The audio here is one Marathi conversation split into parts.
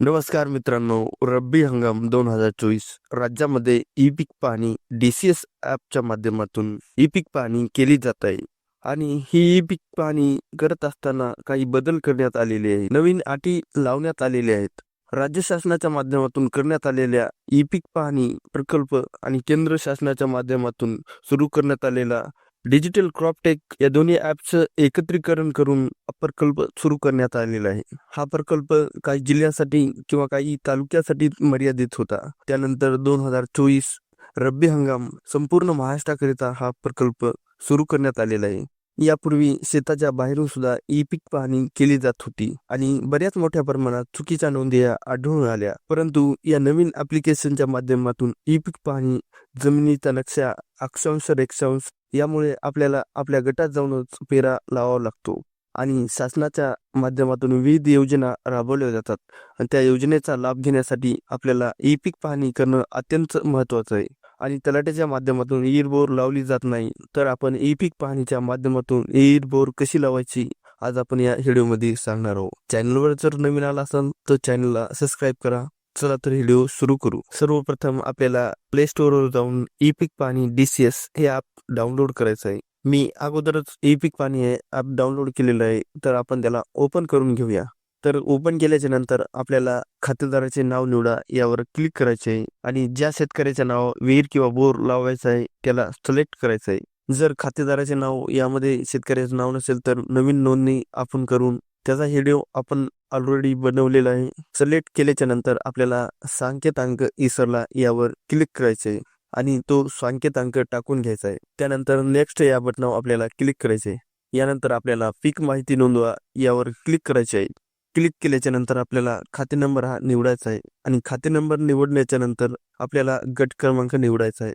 नमस्कार मित्रांनो रब्बी हंगाम दोन हजार चोवीस राज्यामध्ये ई पीक पाहणी डी सी एस ॲपच्या माध्यमातून ई पीक पाहणी केली जात आहे आणि ही ई पीक पाहणी करत असताना काही बदल करण्यात आलेले आहे. नवीन अटी लावण्यात आलेल्या आहेत. राज्य शासनाच्या माध्यमातून करण्यात आलेल्या ई पीक पाहणी प्रकल्प आणि केंद्र शासनाच्या माध्यमातून सुरू करण्यात आलेला डिजिटल क्रॉपटेक या दोन्ही ॲपचं एकत्रीकरण करून प्रकल्प सुरू करण्यात आलेला आहे. हा प्रकल्प काही जिल्ह्यासाठी किंवा काही तालुक्यासाठी मर्यादित होता. त्यानंतर दोन हजार चोवीस रब्बी हंगाम संपूर्ण महाराष्ट्राकरिता हा प्रकल्प सुरू करण्यात आलेला आहे. यापूर्वी शेताच्या बाहेरून सुद्धा ई पीक पाहणी केली जात होती आणि बऱ्याच मोठ्या प्रमाणात चुकीच्या नोंदी या आढळून आल्या. परंतु या नवीन ऍप्लिकेशनच्या माध्यमातून ई पीक पाहणी जमिनीचा नक्षा अक्षांश रेक्षांश यामुळे आपल्याला आपल्या गटात जाऊनच पेरा लावावा लागतो. आणि शासनाच्या माध्यमातून विविध योजना राबवल्या जातात. आणि त्या योजनेचा लाभ घेण्यासाठी आपल्याला ई पीक पाहणी करणं अत्यंत महत्त्वाचं आहे. आणि तलाट्याच्या माध्यमातून ईर बोर लावली जात नाही तर आपण ई पीक पाहणीच्या माध्यमातून ईर बोर कशी लावायची? आज आपण या व्हिडिओमध्ये सांगणार आहोत. चॅनलवर जर नवीन आला असाल तर चॅनलला सबस्क्राईब करा. चला तर व्हिडिओ सुरू करू. सर्वप्रथम आपल्याला प्ले स्टोअरवर जाऊन ई पाणी डी सी एस हे ॲप डाउनलोड करायचं आहे. मी अगोदरच ई पाणी हे ॲप डाउनलोड केलेलं आहे तर आपण त्याला ओपन करून घेऊया. तर ओपन केल्याच्यानंतर आपल्याला खातेदाराचे नाव निवडा यावर क्लिक करायचे आहे आणि ज्या शेतकऱ्याचे नाव विहीर किंवा बोर लावायचं आहे त्याला सिलेक्ट करायचं आहे. जर खातेदाराचे नाव यामध्ये शेतकऱ्याचं नाव नसेल तर नवीन नोंदणी आपण करून त्याचा व्हिडिओ आपण ऑलरेडी बनवलेला आहे. सिलेक्ट केल्याच्यानंतर आपल्याला सांकेतांक इसरला यावर क्लिक करायचे आहे आणि तो सांकेतांक टाकून घ्यायचा आहे. त्यानंतर नेक्स्ट या बटनावर आपल्याला क्लिक करायचे आहे. यानंतर आपल्याला पीक माहिती नोंदवा यावर क्लिक करायचे आहे. क्लिक केल्याच्यानंतर आपल्याला खाते नंबर हा निवडायचा आहे आणि खाते नंबर निवडल्याच्या नंतर आपल्याला गट क्रमांक निवडायचा आहे.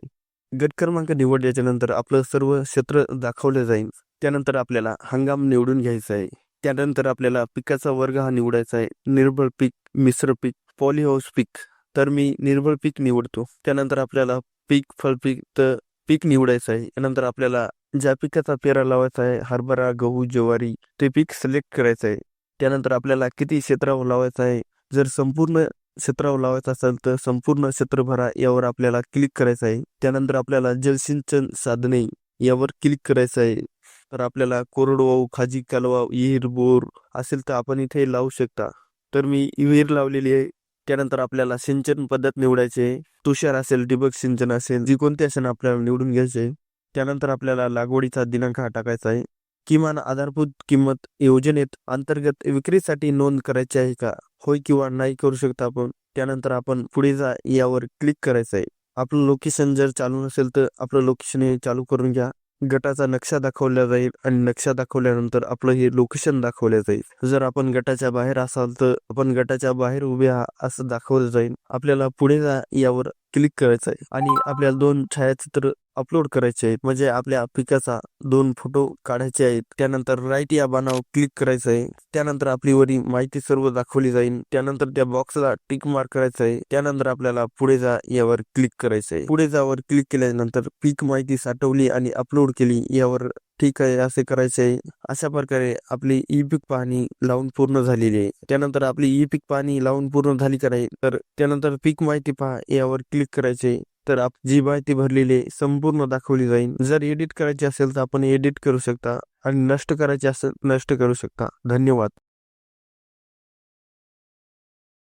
गट क्रमांक निवडल्याच्या नंतर आपलं सर्व क्षेत्र दाखवलं जाईल. त्यानंतर आपल्याला हंगाम निवडून घ्यायचा आहे. त्यानंतर आपल्याला पिकाचा वर्ग हा निवडायचा आहे. निर्भळ पीक मिश्र पीक पॉलीहाऊस पीक. तर मी निर्भळ पीक निवडतो. त्यानंतर आपल्याला पीक फळपीक तर पीक निवडायचं आहे. त्यानंतर आपल्याला ज्या पिकाचा पेरा लावायचा आहे हरभरा गहू ज्वारी ते पीक सिलेक्ट करायचं आहे. त्यानंतर आपल्याला किती क्षेत्रावर लावायचं आहे? जर संपूर्ण क्षेत्रावर लावायचं असेल तर संपूर्ण क्षेत्र भरा यावर आपल्याला क्लिक करायचं आहे. त्यानंतर आपल्याला जलसिंचन साधने यावर क्लिक करायचं आहे. तर आपल्याला कोरडवाहू खाजी कालवा विहीर बोर असेल तर आपण इथे लावू शकता. तर मी विहीर लावलेली आहे. त्यानंतर आपल्याला सिंचन पद्धत निवडायची आहे. तुषार असेल ठिबक सिंचन असेल जी कोणती असेल आपल्याला निवडून घ्यायचे आहे. त्यानंतर आपल्याला लागवडीचा दिनांक हा टाकायचा आहे. किमान आधारभूत किंमत योजनेत अंतर्गत विक्रीसाठी नोंद करायची आहे का? होय किंवा नाही करू शकता आपण. त्यानंतर आपण पुढे जा यावर क्लिक करायचं आहे. आपलं लोकेशन जर चालू नसेल तर आपलं लोकेशन हे चालू करून घ्या. गटाचा नक्षा दाखवला जाईल आणि नक्षा दाखवल्यानंतर आपलं हे लोकेशन दाखवलं जाईल. जर आपण गटाच्या बाहेर असाल तर आपण गटाच्या बाहेर उभे आहात असं दाखवलं जाईल. आपल्याला पुढे यावर क्लिक करायचं आहे. आणि आपल्याला दोन छायाचित्र अपलोड करायचे आहेत. म्हणजे आपल्या पिकाचा दोन फोटो काढायचे आहेत. त्यानंतर राईट या बाणावर क्लिक करायचं आहे. त्यानंतर आपली वरी माहिती सर्व दाखवली जाईल. त्यानंतर त्या बॉक्सला टिक मार्क करायचं आहे. त्यानंतर आपल्याला पुढे जा यावर क्लिक करायचं आहे. पुढे जावर क्लिक केल्यानंतर पीक माहिती साठवली आणि अपलोड केली. यावर ठीक आहे असे करायचे आहे. अशा प्रकारे आपली ई पीक पाहणी लावून पूर्ण झालेली आहे. त्यानंतर आपली ई पीक पाहणी लावून पूर्ण झाली करायची तर त्यानंतर पीक माहिती पहा. यावर क्लिक करायचे तर आप जी माहिती भरलेली आहे संपूर्ण दाखवली जाईल. जर एडिट करायची असेल तर आपण एडिट करू शकता आणि नष्ट करायची असेल नष्ट करू शकता. धन्यवाद.